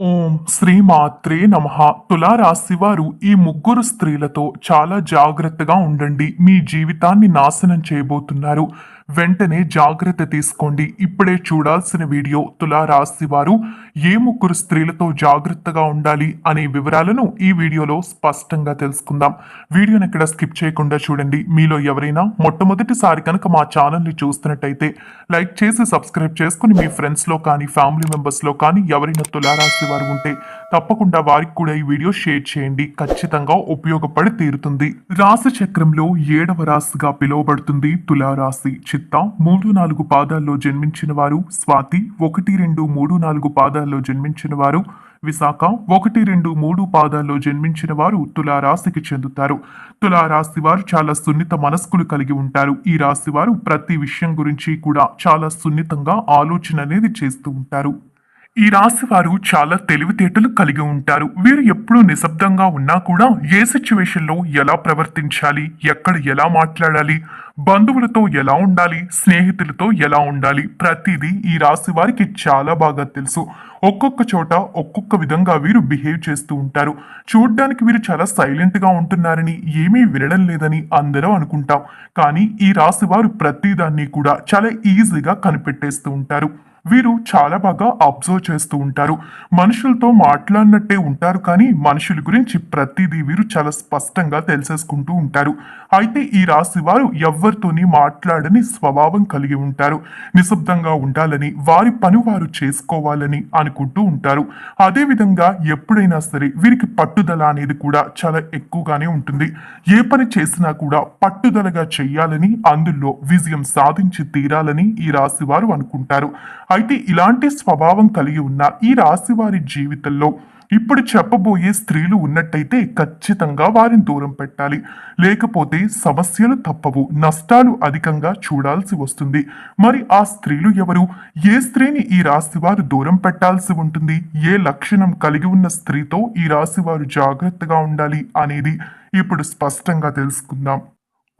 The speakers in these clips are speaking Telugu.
ఓం శ్రీ మాత్రే నమ. తులారాశి వారు ఈ ముగ్గురు స్త్రీలతో చాలా జాగ్రత్తగా ఉండండి. మీ జీవితాన్ని నాశనం చేయబోతున్నారు. వెంటనే జాగ్రత్త తీసుకోండి. ఇప్పుడే చూడాల్సిన వీడియో తులారాశి వారు ఏ ముగ్గురు స్త్రీలతో జాగ్రత్తగా ఉండాలి అనే వివరాలను ఈ వీడియోలో స్పష్టంగా తెలుసుకుందాం. వీడియోని ఇక్కడ స్కిప్ చేయకుండా చూడండి. మీలో ఎవరైనా మొట్టమొదటిసారి కనుక మా ఛానల్ని చూస్తున్నట్టయితే లైక్ చేసి సబ్స్క్రైబ్ చేసుకుని మీ ఫ్రెండ్స్లో కానీ ఫ్యామిలీ మెంబర్స్లో కానీ ఎవరైనా తులారాశి వారు ఉంటే తప్పకుండా వారికి కూడా ఈ వీడియో షేర్ చేయండి. ఖచ్చితంగా ఉపయోగపడి తీరుతుంది. రాశి చక్రంలో ఏడవ రాశిగా పిలువబడుతుంది తులారాశి చిత్త. మూడు నాలుగు పాదాల్లో జన్మించిన వారు స్వాతి. ఒకటి రెండు మూడు నాలుగు పాదాల్లో జన్మించిన వారు విశాఖ. ఒకటి రెండు మూడు పాదాల్లో జన్మించిన వారు తులారాశికి చెందుతారు. తులారాశి వారు చాలా సున్నిత మనస్కులు కలిగి ఉంటారు. ఈ రాశి వారు ప్రతి విషయం గురించి కూడా చాలా సున్నితంగా ఆలోచన అనేది చేస్తూ ఉంటారు. ఈ రాశి వారు చాలా తెలివితేటలు కలిగి ఉంటారు. వీరు ఎప్పుడూ నిశ్శబ్దంగా ఉన్నా కూడా ఏ సిచ్యువేషన్లో ఎలా ప్రవర్తించాలి ఎక్కడ ఎలా మాట్లాడాలి బంధువులతో ఎలా ఉండాలి స్నేహితులతో ఎలా ఉండాలి ప్రతిదీ ఈ రాశి వారికి చాలా బాగా తెలుసు. ఒక్కొక్క చోట ఒక్కొక్క విధంగా వీరు బిహేవ్ చేస్తూ ఉంటారు. చూడ్డానికి వీరు చాలా సైలెంట్గా ఉంటున్నారని ఏమీ వినడం లేదని అందరూ అనుకుంటాం. కానీ ఈ రాశి వారు ప్రతిదాన్ని కూడా చాలా ఈజీగా కనిపెట్టేస్తూ ఉంటారు. వీరు చాలా బాగా అబ్జర్వ్ చేస్తూ ఉంటారు. మనుషులతో మాట్లాడినట్టే ఉంటారు కానీ మనుషుల గురించి ప్రతిదీ వీరు చాలా స్పష్టంగా తెలిసేసుకుంటూ ఉంటారు. అయితే ఈ రాశి వారు ఎవరితోని మాట్లాడని స్వభావం కలిగి ఉంటారు. నిశ్శబ్దంగా ఉండాలని వారి పని వారు చేసుకోవాలని అనుకుంటూ ఉంటారు. అదేవిధంగా ఎప్పుడైనా సరే వీరికి పట్టుదల అనేది కూడా చాలా ఎక్కువగానే ఉంటుంది. ఏ పని చేసినా కూడా పట్టుదలగా చేయాలని అందులో విజయం సాధించి తీరాలని ఈ రాశి వారు అనుకుంటారు. అయితే ఇలాంటి స్వభావం కలిగి ఉన్న ఈ రాశి వారి జీవితంలో ఇప్పుడు చెప్పబోయే స్త్రీలు ఉన్నట్టయితే ఖచ్చితంగా వారిని దూరం పెట్టాలి. లేకపోతే సమస్యలు తప్పవు. నష్టాలు అధికంగా చూడాల్సి వస్తుంది. మరి ఆ స్త్రీలు ఎవరు? ఏ స్త్రీని ఈ రాశి వారు దూరం పెట్టాల్సి ఉంటుంది? ఏ లక్షణం కలిగి ఉన్న స్త్రీతో ఈ రాశి వారు జాగ్రత్తగా ఉండాలి అనేది ఇప్పుడు స్పష్టంగా తెలుసుకుందాం.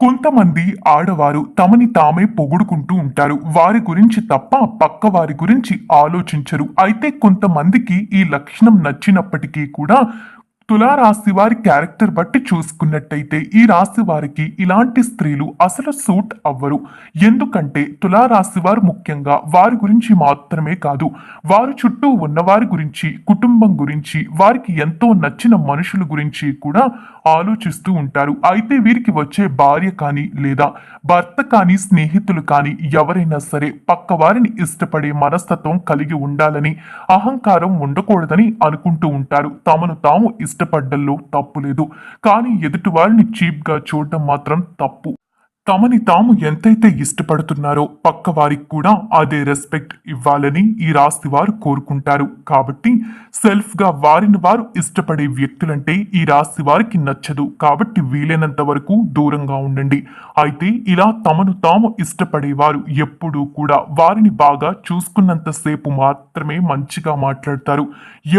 కొంతమంది ఆడవారు తమని తామే పొగుడుకుంటూ ఉంటారు. వారి గురించి తప్ప పక్క వారి గురించి ఆలోచించరు. అయితే కొంతమందికి ఈ లక్షణం నచ్చినప్పటికీ కూడా తులారాశి వారి క్యారెక్టర్ బట్టి చూసుకున్నట్టయితే ఈ రాశి వారికి ఇలాంటి స్త్రీలు అసలు సూట్ అవ్వరు. ఎందుకంటే తులారాశి వారు ముఖ్యంగా వారి గురించి మాత్రమే కాదు వారి చుట్టూ ఉన్నవారి గురించి కుటుంబం గురించి వారికి ఎంతో నచ్చిన మనుషుల గురించి కూడా ఆలోచిస్తూ ఉంటారు. అయితే వీరికి వచ్చే భార్య కానీ లేదా భర్త కానీ స్నేహితులు కానీ ఎవరైనా సరే పక్క వారిని ఇష్టపడే మనస్తత్వం కలిగి ఉండాలని అహంకారం ఉండకూడదని అనుకుంటూ ఉంటారు. తమను తాము ఇష్టపడ్డంలో తప్పు లేదు. కానీ ఎదుటి వారిని చీప్గా చూడడం మాత్రం తప్పు. తమని తాము ఎంతైతే ఇష్టపడుతున్నారో పక్క వారికి కూడా అదే రెస్పెక్ట్ ఇవ్వాలని ఈ రాశి వారు కోరుకుంటారు. కాబట్టి సెల్ఫ్గా వారిని వారు ఇష్టపడే వ్యక్తులంటే ఈ రాశి వారికి నచ్చదు. కాబట్టి వీలైనంత వరకు దూరంగా ఉండండి. అయితే ఇలా తమను తాము ఇష్టపడేవారు ఎప్పుడూ కూడా వారిని బాగా చూసుకున్నంతసేపు మాత్రమే మంచిగా మాట్లాడతారు.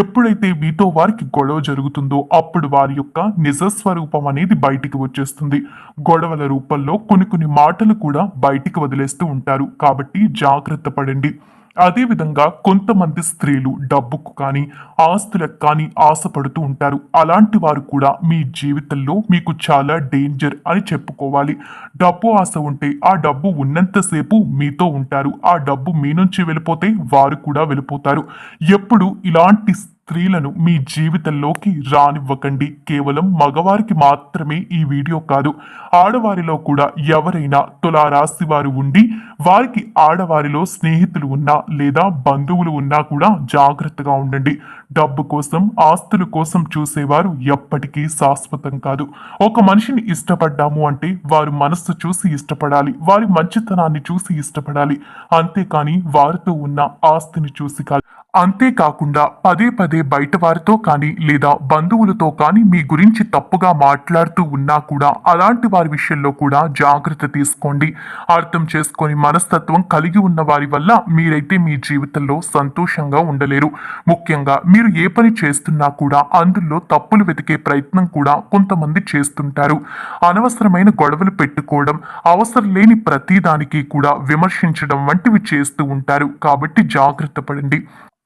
ఎప్పుడైతే మీతో వారికి గొడవ జరుగుతుందో అప్పుడు వారి యొక్క నిజ స్వరూపం అనేది బయటికి వచ్చేస్తుంది. గొడవల రూపంలో కొన్ని కొన్ని మాటలు కూడా బయటికి వదిలేస్తూ ఉంటారు. కాబట్టి జాగ్రత్త పడండి. అదేవిధంగా కొంతమంది స్త్రీలు డబ్బుకు కానీ ఆస్తులకు కానీ ఆశపడుతూ ఉంటారు. అలాంటి వారు కూడా మీ జీవితంలో మీకు చాలా డేంజర్ అని చెప్పుకోవాలి. డబ్బు ఆశ ఉంటే ఆ డబ్బు ఉన్నంతసేపు మీతో ఉంటారు. ఆ డబ్బు మీ నుంచి వెళ్ళిపోతే వారు కూడా వెళ్ళిపోతారు. ఎప్పుడు ఇలాంటి స్త్రీలను మీ జీవితంలోకి రానివ్వకండి. కేవలం మగవారికి మాత్రమే ఈ వీడియో కాదు. ఆడవారిలో కూడా ఎవరైనా తులారాశి వారు ఉండి వారికి ఆడవారిలో స్నేహితులు ఉన్నా లేదా బంధువులు ఉన్నా కూడా జాగ్రత్తగా ఉండండి. డబ్బు కోసం ఆస్తుల కోసం చూసేవారు ఎప్పటికీ శాశ్వతం కాదు. ఒక మనిషిని ఇష్టపడ్డాము అంటే వారు మనస్సు చూసి ఇష్టపడాలి వారి మంచితనాన్ని చూసి ఇష్టపడాలి. అంతేకాని వారితో ఉన్న ఆస్తిని చూసి కాదు. అంతేకాకుండా పదే పదే బయట వారితో కానీ లేదా బంధువులతో కానీ మీ గురించి తప్పుగా మాట్లాడుతూ ఉన్నా కూడా అలాంటి వారి విషయంలో కూడా జాగ్రత్త తీసుకోండి. అర్థం చేసుకొని మనస్తత్వం కలిగి ఉన్న వారి వల్ల మీరైతే మీ జీవితంలో సంతోషంగా ఉండలేరు. ముఖ్యంగా మీరు ఏ పని చేస్తున్నా కూడా అందులో తప్పులు వెతికే ప్రయత్నం కూడా కొంతమంది చేస్తుంటారు. అనవసరమైన గొడవలు పెట్టుకోవడం అవసరం లేని ప్రతిదానికి కూడా విమర్శించడం వంటివి చేస్తూ ఉంటారు. కాబట్టి జాగ్రత్త పడండి.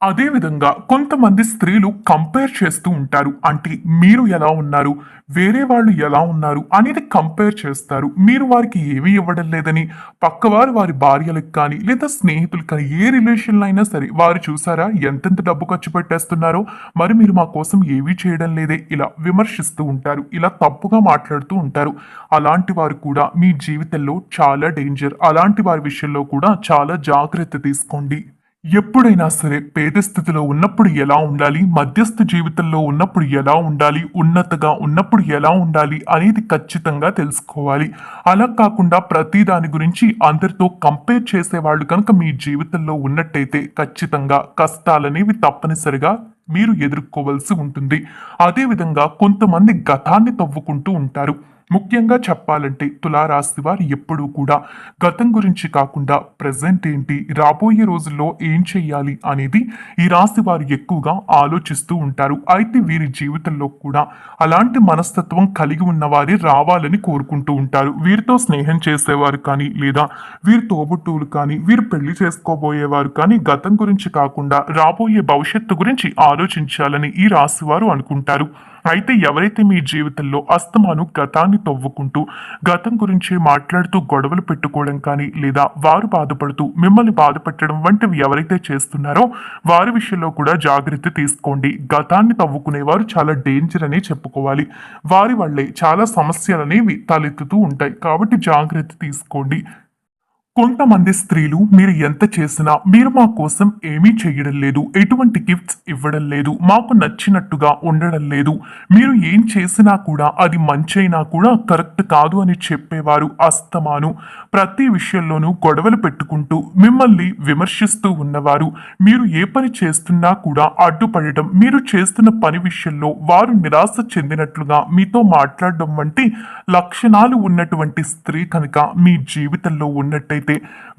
అదేవిధంగా కొంతమంది స్త్రీలు కంపేర్ చేస్తూ ఉంటారు. అంటే మీరు ఎలా ఉన్నారు? వేరే వాళ్ళు ఎలా ఉన్నారు? అనేది కంపేర్ చేస్తారు. మీరు వారికి ఏమీ ఇవ్వడం లేదని పక్కవారు వారి భార్యలకు కానీ లేదా స్నేహితులకు కానీ ఏ రిలేషన్లో అయినా సరే వారు చూసారా ఎంతెంత డబ్బు ఖర్చు పెట్టేస్తున్నారో? మరి మీరు మా కోసం ఏమీ చేయడం లేదే? ఇలా విమర్శిస్తూ ఉంటారు. ఇలా తప్పుగా మాట్లాడుతూ ఉంటారు. అలాంటి వారు కూడా మీ జీవితంలో చాలా డేంజర్ అలాంటి వారి విషయంలో కూడా చాలా జాగ్రత్త తీసుకోండి. ఎప్పుడైనా సరే పేద స్థితిలో ఉన్నప్పుడు ఎలా ఉండాలి? మధ్యస్థ జీవితంలో ఉన్నప్పుడు ఎలా ఉండాలి? ఉన్నతగా ఉన్నప్పుడు ఎలా ఉండాలి? అనేది ఖచ్చితంగా తెలుసుకోవాలి. అలా కాకుండా ప్రతి దాని గురించి అందరితో కంపేర్ చేసేవాళ్ళు కనుక మీ జీవితంలో ఉన్నట్టయితే ఖచ్చితంగా కష్టాలనేవి తప్పనిసరిగా మీరు ఎదుర్కోవాల్సి ఉంటుంది. అదేవిధంగా కొంతమంది గతాన్ని తవ్వుకుంటూ ఉంటారు. ముఖ్యంగా చెప్పాలంటే తులారాశి వారు ఎప్పుడూ కూడా గతం గురించి కాకుండా ప్రజెంట్ ఏంటి రాబోయే రోజుల్లో ఏం చేయాలి అనేది ఈ రాశి వారు ఎక్కువగా ఆలోచిస్తూ ఉంటారు. అయితే వీరి జీవితంలో కూడా అలాంటి మనస్తత్వం కలిగి ఉన్నవారే రావాలని కోరుకుంటూ ఉంటారు. వీరితో స్నేహం చేసేవారు కానీ లేదా వీరి తోబుట్టువులు కానీ వీరు పెళ్ళి చేసుకోబోయేవారు కానీ గతం గురించి కాకుండా రాబోయే భవిష్యత్తు గురించి ఆలోచించాలని ఈ రాశి వారు అనుకుంటారు. అయితే ఎవరైతే మీ జీవితంలో అస్తమాను గతాన్ని తవ్వుకుంటూ గతం గురించి మాట్లాడుతూ గొడవలు పెట్టుకోవడం కానీ లేదా వారు బాధపడుతూ మిమ్మల్ని బాధపెట్టడం వంటివి ఎవరైతే చేస్తున్నారో వారి విషయంలో కూడా జాగ్రత్త తీసుకోండి. గతాన్ని తవ్వుకునేవారు చాలా డేంజర్ అని చెప్పుకోవాలి. వారి వల్లే చాలా సమస్యలు అనేవి తలెత్తుతూ ఉంటాయి. కాబట్టి జాగ్రత్త తీసుకోండి. కొంతమంది స్త్రీలు మీరు ఎంత చేసినా మీరు మా కోసం ఏమీ చేయడం లేదు. ఎటువంటి గిఫ్ట్స్ ఇవ్వడం లేదు. మాకు నచ్చినట్టుగా ఉండడం లేదు. మీరు ఏం చేసినా కూడా అది మంచైనా కూడా కరెక్ట్ కాదు అని చెప్పేవారు అస్తమాను. ప్రతి విషయంలోనూ గొడవలు పెట్టుకుంటూ మిమ్మల్ని విమర్శిస్తూ ఉన్నవారు మీరు ఏ పని చేస్తున్నా కూడా అడ్డుపడటం మీరు చేస్తున్న పని విషయంలో వారు నిరాశ చెందినట్లుగా మీతో మాట్లాడడం వంటి లక్షణాలు ఉన్నటువంటి స్త్రీ కనుక మీ జీవితంలో ఉన్నట్టయితే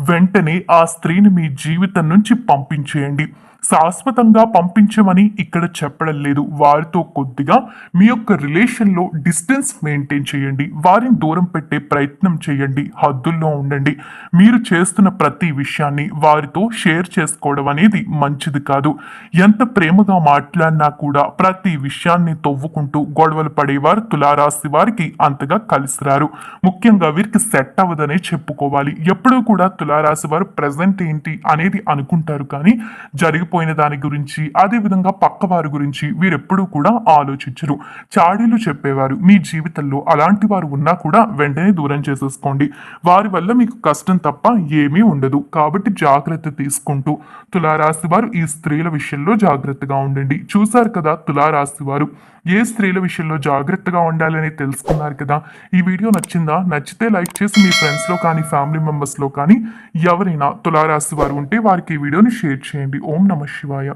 వెంటనే ఆ స్త్రీని మీ జీవితం నుంచి పంపించేయండి. శాశ్వతంగా పంపించమని ఇక్కడ చెప్పడం లేదు. వారితో కొద్దిగా మీ యొక్క రిలేషన్లో డిస్టెన్స్ మెయింటైన్ చేయండి. వారిని దూరం పెట్టే ప్రయత్నం చేయండి. హద్దుల్లో ఉండండి. మీరు చేస్తున్న ప్రతి విషయాన్ని వారితో షేర్ చేసుకోవడం అనేది మంచిది కాదు. ఎంత ప్రేమగా మాట్లాడినా కూడా ప్రతి విషయాన్ని తవ్వుకుంటూ గొడవలు పడేవారు తులారాశి వారికి అంతగా కలిసి రారు ముఖ్యంగా వీరికి సెట్ అవ్వదనే చెప్పుకోవాలి. ఎప్పుడు కూడా తులారాశి వారు ప్రజెంట్ ఏంటి అనేది అనుకుంటారు. కానీ జరిగిపోయిన దాని గురించి అదే విధంగా పక్క వారి గురించి వీరెప్పుడూ కూడా ఆలోచించరు. చాడీలు చెప్పేవారు మీ జీవితంలో అలాంటి వారు ఉన్నా కూడా వెంటనే దూరం చేసేసుకోండి. వారి వల్ల మీకు కష్టం తప్ప ఏమీ ఉండదు. కాబట్టి జాగ్రత్త తీసుకుంటూ తులారాశి వారు ఈ స్త్రీల విషయంలో జాగ్రత్తగా ఉండండి. చూశారు కదా తులారాశి వారు ఏ స్త్రీల విషయంలో జాగ్రత్తగా ఉండాలని తెలుసుకున్నారు కదా? ఈ వీడియో నచ్చిందా? నచ్చితే లైక్ చేసి మీ ఫ్రెండ్స్లో కానీ ఫ్యామిలీ మెంబర్స్లో కానీ ఎవరైనా తులారాశి వారు ఉంటే వారికి ఈ వీడియోని షేర్ చేయండి. ఓం నమ శివాయ.